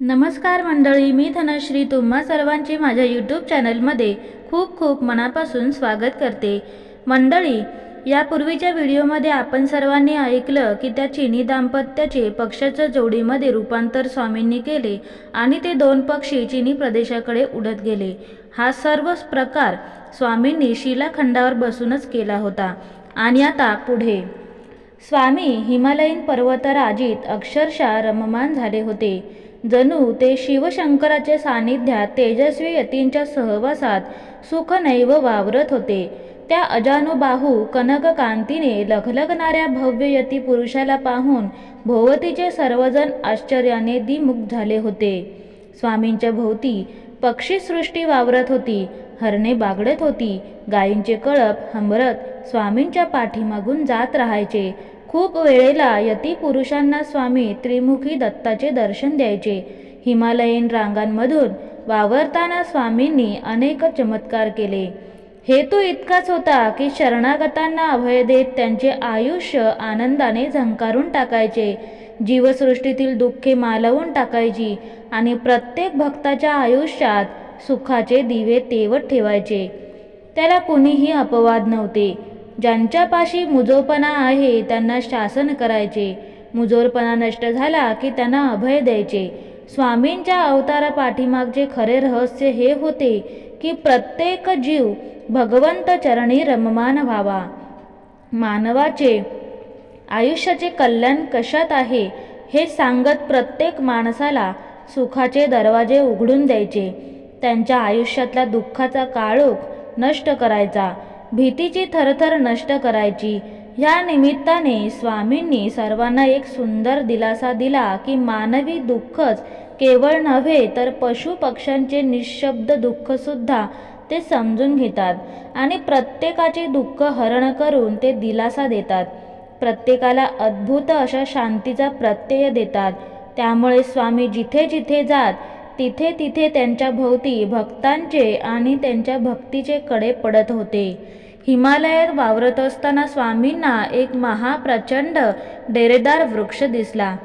नमस्कार मंडळी मी धनश्री. तुम्हा सर्वांचे माझ्या यूट्यूब चॅनलमध्ये खूप खूप मनापासून स्वागत करते. मंडळी यापूर्वीच्या व्हिडिओमध्ये आपण सर्वांनी ऐकलं की त्या चिनी दाम्पत्याचे पक्षाच्या जोडीमध्ये रूपांतर स्वामींनी केले आणि ते दोन पक्षी चिनी प्रदेशाकडे उडत गेले. हा सर्व प्रकार स्वामींनी शिलाखंडावर बसूनच केला होता आणि आता पुढे. स्वामी हिमालयीन पर्वतराजीत अक्षरशः रममान झाले होते. जणू ते शिवशंकराचे सान्निध्यात तेजस्वी यतींच्या सहवासात सुखनैव वावरत होते. त्या अजानुबाहू कनककांतीने लखलखणाऱ्या भव्य यती पुरुषाला पाहून भोवतीचे सर्वजण आश्चर्याने दिमुख झाले होते. स्वामींच्या भोवती पक्षीसृष्टी वावरत होती हरणे बागडत होती गायींचे कळप हंबरत स्वामींच्या पाठीमागून जात राहायचे. खूप वेळेला यती पुरुषांना स्वामी त्रिमुखी दत्ताचे दर्शन द्यायचे. हिमालयीन रांगांमधून वावरताना स्वामींनी अनेक चमत्कार केले. हेतू इतकाच होता की शरणागतांना अभय देत त्यांचे आयुष्य आनंदाने झंकारून टाकायचे. जीवसृष्टीतील दुःखे मालवून टाकायची आणि प्रत्येक भक्ताच्या आयुष्यात सुखाचे दिवे तेवत ठेवायचे. त्याला कुणीही अपवाद नव्हते. ज्यांच्यापाशी मुजोपणा आहे त्यांना शासन करायचे. मुजोरपणा नष्ट झाला की त्यांना अभय द्यायचे. स्वामींच्या अवतारा पाठीमागचे खरे रहस्य हे होते की प्रत्येक जीव भगवंत चरणी रममान व्हावा. मानवाचे आयुष्याचे कल्याण कशात आहे हे सांगत प्रत्येक माणसाला सुखाचे दरवाजे उघडून द्यायचे. त्यांच्या आयुष्यातला दुःखाचा काळोख नष्ट करायचा. भीतीची थरथर नष्ट करायची. या निमित्ताने स्वामींनी सर्वांना एक सुंदर दिलासा दिला की मानवी दुःखच केवळ नव्हे तर पशु पक्ष्यांचे निशब्द दुःखसुद्धा ते समजून घेतात आणि प्रत्येकाचे दुःख हरण करून ते दिलासा देतात. प्रत्येकाला अद्भुत अशा शांतीचा प्रत्यय देतात. त्यामुळे स्वामी जिथे जिथे जात तिथे तिथे त्यांच्या भोवती भक्तांचे आणि त्यांच्या भक्तीचे कडे पडत होते. हिमालयात वावरत असताना स्वामींना एक महाप्रचंड डेरेदार वृक्ष दिसला.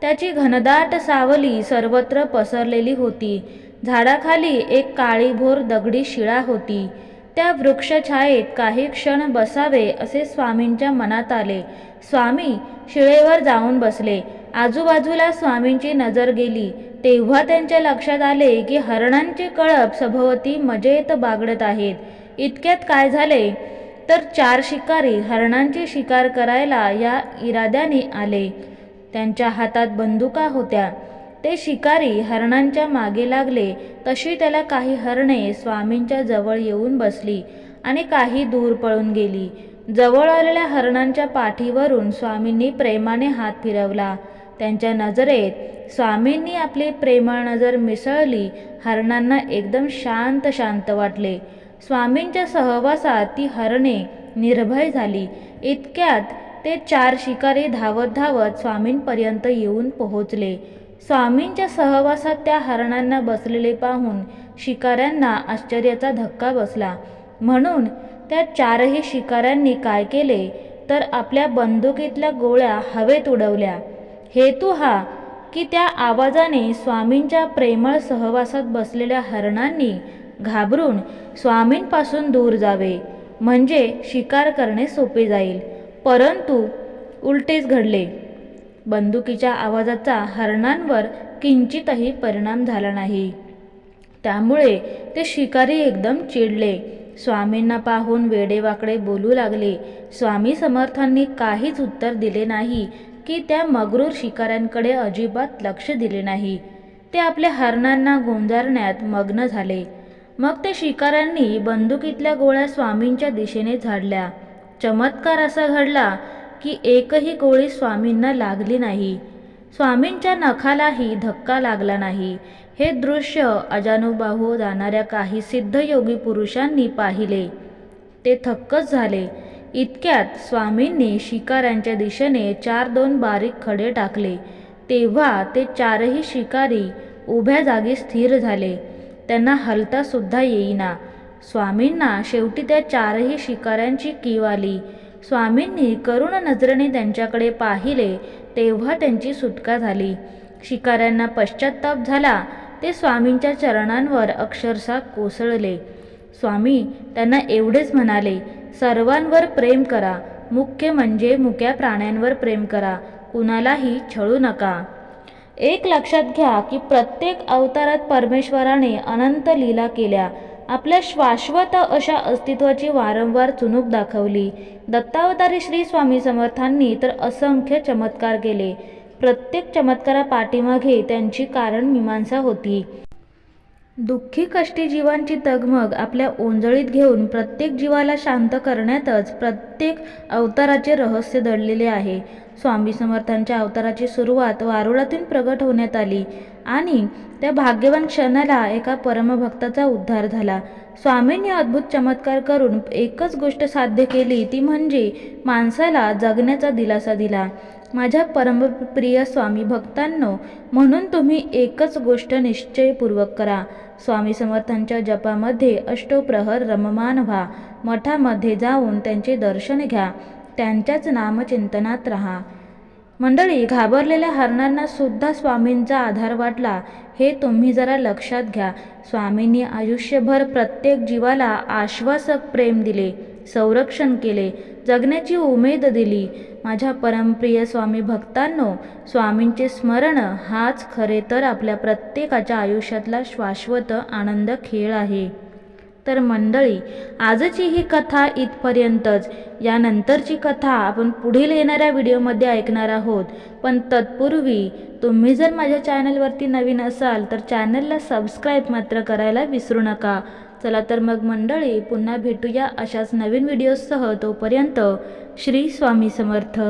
त्याची घनदाट सावली सर्वत्र पसरलेली होती. झाडाखाली एक काळीभोर दगडी शिळा होती. त्या वृक्षछायेत काही क्षण बसावे असे स्वामींच्या मनात आले. स्वामी शिळेवर जाऊन बसले. आजूबाजूला स्वामींची नजर गेली. तेव्हा त्यांच्या लक्षात आले की हरणांचे कळप सभोवती मजेत बागडत आहेत. इतक्यात काय झाले? तर चार शिकारी हरणांची शिकार करायला या इराद्याने आले. त्यांच्या हातात बंदुका होत्या. ते शिकारी हरणांच्या मागे लागले. तशी त्याला काही हरणे स्वामींच्या जवळ येऊन बसली आणि काही दूर पळून गेली. जवळ आलेल्या हरणांच्या पाठीवरून स्वामींनी प्रेमाने हात फिरवला. त्यांच्या नजरेत स्वामींनी आपली प्रेमळ नजर मिसळली हरणांना एकदम शांत शांत वाटले. स्वामींच्या सहवासात ती हरणे निर्भय झाली. इतक्यात ते चार शिकारी धावत धावत स्वामींपर्यंत येऊन पोहोचले. स्वामींच्या सहवासात त्या हरणांना बसलेले पाहून शिकाऱ्यांना आश्चर्याचा धक्का बसला. म्हणून त्या चारही शिकाऱ्यांनी काय केले तर आपल्या बंदुकीतल्या गोळ्या हवेत उडवल्या. हेतू हा की त्या आवाजाने स्वामींच्या प्रेमळ सहवासात बसलेल्या हरणांनी घाबरून स्वामींपासून दूर जावे म्हणजे शिकार करणे सोपे जाईल. परंतु उलटेच घडले. बंदुकीच्या आवाजाचा हरणांवर किंचितही परिणाम झाला नाही. त्यामुळे ते शिकारी एकदम चिडले. स्वामींना पाहून वेडेवाकडे बोलू लागले. स्वामी समर्थांनी काहीच उत्तर दिले नाही. की त्या मगरूर शिकाऱ्यांकडे अजिबात लक्ष दिले नाही. ते आपल्या हरणांना गोंजारण्यात मग्न झाले. मग ते शिकाऱ्यांनी बंदुकीतल्या गोळ्या स्वामींच्या दिशेने झाडल्या. चमत्कार असा घडला की एकही गोळी स्वामींना लागली नाही. स्वामींच्या नखालाही धक्का लागला नाही. हे दृश्य अजानुबाहू जाणाऱ्या काही सिद्धयोगी पुरुषांनी पाहिले. ते थक्कच झाले. इतक्यात स्वामींनी शिकाऱ्यांच्या दिशेने चार दोन बारीक खडे टाकले. तेव्हा ते चारही शिकारी उभ्या जागी स्थिर झाले. त्यांना हलतासुद्धा येईना. स्वामींना शेवटी त्या चारही शिकाऱ्यांची कीव आली. स्वामींनी करुण नजरेने त्यांच्याकडे पाहिले तेव्हा त्यांची सुटका झाली. शिकाऱ्यांना पश्चाताप झाला ते स्वामींच्या चरणांवर अक्षरशः कोसळले. स्वामी त्यांना एवढेच म्हणाले सर्वांवर प्रेम करा. मुख्य म्हणजे मुक्या प्राण्यांवर प्रेम करा. कुणालाही छळू नका. एक लक्षात घ्या की प्रत्येक अवतारात परमेश्वराने अनंत लीला केल्या. आपल्या शाश्वत अशा अस्तित्वाची वारंवार चुणूक दाखवली. दत्तावतारी श्री स्वामी समर्थांनी तर असंख्य चमत्कार केले. प्रत्येक चमत्कारा पाठीमागे त्यांची कारण मीमांसा होती. दुःखी कष्टी जीवांची तगमग आपल्या ओंजळीत घेऊन प्रत्येक जीवाला शांत करण्यातच प्रत्येक अवताराचे रहस्य दडलेले आहे. स्वामी समर्थांच्या अवताराची सुरुवात वारुळातून प्रगट होण्यात आली आणि त्या भाग्यवान क्षणाला एका परमभक्ताचा उद्धार झाला. स्वामींनी अद्भुत चमत्कार करून एकच गोष्ट साध्य केली ती म्हणजे माणसाला जगण्याचा दिलासा दिला. माझ्या परमप्रिय स्वामी भक्तांनो म्हणून तुम्ही एकच गोष्ट निश्चयपूर्वक करा. स्वामी समर्थांच्या जपामध्ये अष्टोप्रहर रममान व्हा. मठामध्ये जाऊन त्यांचे दर्शन घ्या. त्यांच्याच नामचिंतनात राहा. मंडळी घाबरलेल्या हरणांना सुद्धा स्वामींचा आधार वाटला. हे तुम्ही जरा लक्षात घ्या. स्वामींनी आयुष्यभर प्रत्येक जीवाला आश्वासक प्रेम दिले. संरक्षण केले. जगण्याची उमेद दिली. माझ्या परमप्रिय स्वामी भक्तांनो स्वामींचे स्मरण हाच खरे तर आपल्या प्रत्येकाच्या आयुष्यातला शाश्वत आनंद खेळ आहे. तर मंडळी आजची ही कथा इथपर्यंतच. यानंतरची कथा आपण पुढील येणाऱ्या व्हिडिओमध्ये ऐकणार आहोत. पण तत्पूर्वी तुम्ही जर माझ्या चॅनलवरती नवीन असाल तर चॅनलला सबस्क्राईब मात्र करायला विसरू नका. चला तर मग मंडळी पुन्हा भेटूया अशाच नवीन व्हिडिओसह तोपर्यंत श्री स्वामी समर्थ.